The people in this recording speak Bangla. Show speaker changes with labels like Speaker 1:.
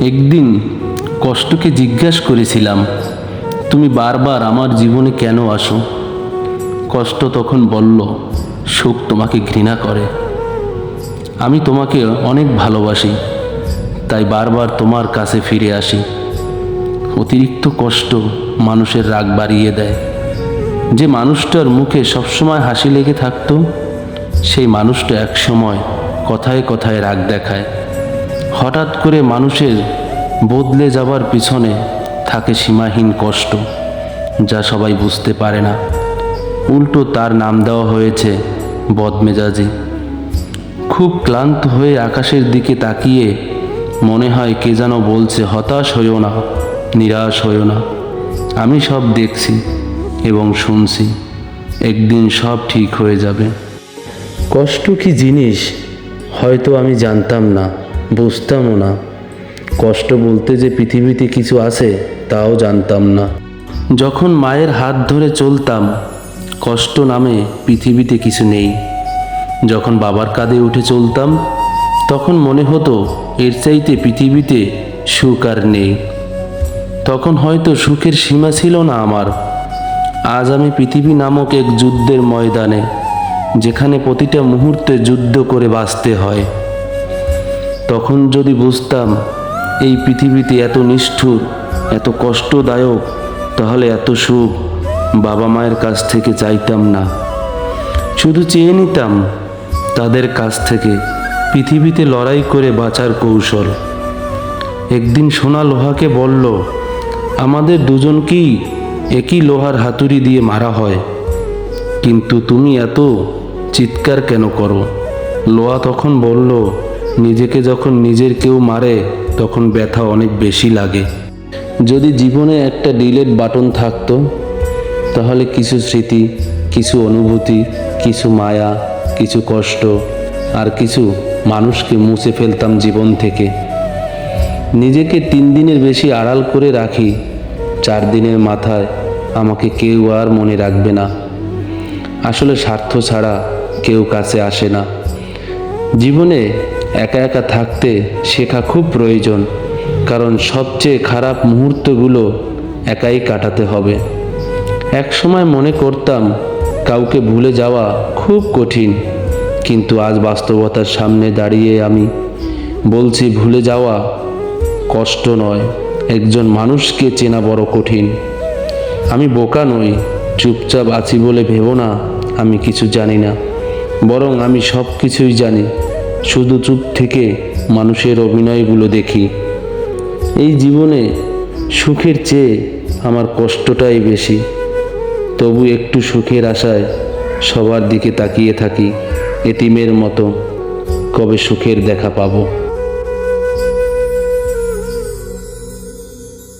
Speaker 1: একদিন কষ্টকে জিজ্ঞাসা করেছিলাম, তুমি বারবার আমার জীবনে কেন আসো? কষ্ট তখন বলল সুখ তোমাকে ঘৃণা করে। আমি তোমাকে অনেক ভালোবাসি, তাই বারবার তোমার কাছে ফিরে আসি। অতিরিক্ত কষ্ট মানুষের রাগ বাড়িয়ে দেয়। যে মানুষটার মুখে সবসময় হাসি লেগে থাকতো, সেই মানুষটা একসময় কথায় কথায় রাগ দেখায়। হঠাৎ করে মানুষের বদলে যাবার পিছনে থাকে সীমাহীন কষ্ট, যা সবাই বুঝতে পারে না। উল্টো তার নাম দেওয়া হয়েছে বদমেজাজি। খুব ক্লান্ত হয়ে আকাশের দিকে তাকিয়ে মনে হয় কে যেন বলছে, হতাশ হইও না, নিরাশ হইও না। আমি সব দেখছি। এবং শুনছি, একদিন সব ঠিক হয়ে যাবে। কষ্ট কি জিনিস? হয়তো আমি জানতাম না, বুঝতামও না। কষ্ট বলতে যে পৃথিবীতে কিছু আছে, তাও জানতাম না। যখন মায়ের হাত ধরে চলতাম, কষ্ট নামে পৃথিবীতে কিছু নেই। যখন বাবার কাঁধে উঠে চলতাম, তখন মনে হতো এর চাইতে পৃথিবীতে সুখ আর নেই। তখন হয়তো সুখের সীমা ছিল না আমার। আজ আমি পৃথিবী নামক এক যুদ্ধের ময়দানে, যেখানে প্রতিটা মুহূর্তে যুদ্ধ করে বাঁচতে হয়। তখন যদি বুঝতাম এই পৃথিবীতে এত নিষ্ঠুর, এত কষ্টদায়ক, তাহলে এত সুখ বাবা মায়ের কাছ থেকে চাইতাম না। শুধু চেয়ে নিতাম তাদের কাছ থেকে পৃথিবীতে লড়াই করে বাঁচার কৌশল। একদিন সোনা লোহাকে বলল, আমাদের দুজনকেই একই লোহার হাতুড়ি দিয়ে মারা হয়। কিন্তু তুমি এত চিৎকার কেন করো? লোহা তখন বলল, নিজেকে যখন নিজের কেউ মারে, তখন ব্যথা অনেক বেশি লাগে। যদি জীবনে একটা ডিলেট বাটন থাকতো, তাহলে কিছু স্মৃতি, কিছু অনুভূতি, কিছু মায়া, কিছু কষ্ট, আর কিছু মানুষকে মুছে ফেলতাম জীবন থেকে। নিজেকে তিন দিনের বেশি আড়াল করে রাখি, চার দিনের মাথায় আমাকে কেউ আর মনে রাখবে না। আসলে স্বার্থ ছাড়া কেউ কাছে আসে না। জীবনে একা একা থাকতে শেখা খুব প্রয়োজন, কারণ সবচেয়ে খারাপ মুহূর্তগুলো একাই কাটাতে হবে। এক সময় মনে করতাম কাউকে ভুলে যাওয়া খুব কঠিন, কিন্তু আজ বাস্তবতার সামনে দাঁড়িয়ে আমি বলছি ভুলে যাওয়া কষ্ট নয়, একজন মানুষকে চেনা বড় কঠিন। আমি বোকা নই, চুপচাপ আছি বলে ভেবো না, আমি কিছু জানি না। বরং আমি সব কিছুই জানি, শুধু চুপ থেকে মানুষের অভিনয়গুলো দেখি। এই জীবনে সুখের চেয়ে আমার কষ্টটাই বেশি। তবু একটু সুখের আশায় সবার দিকে তাকিয়ে থাকি, এতিমের মতো। কবে সুখের দেখা পাবো?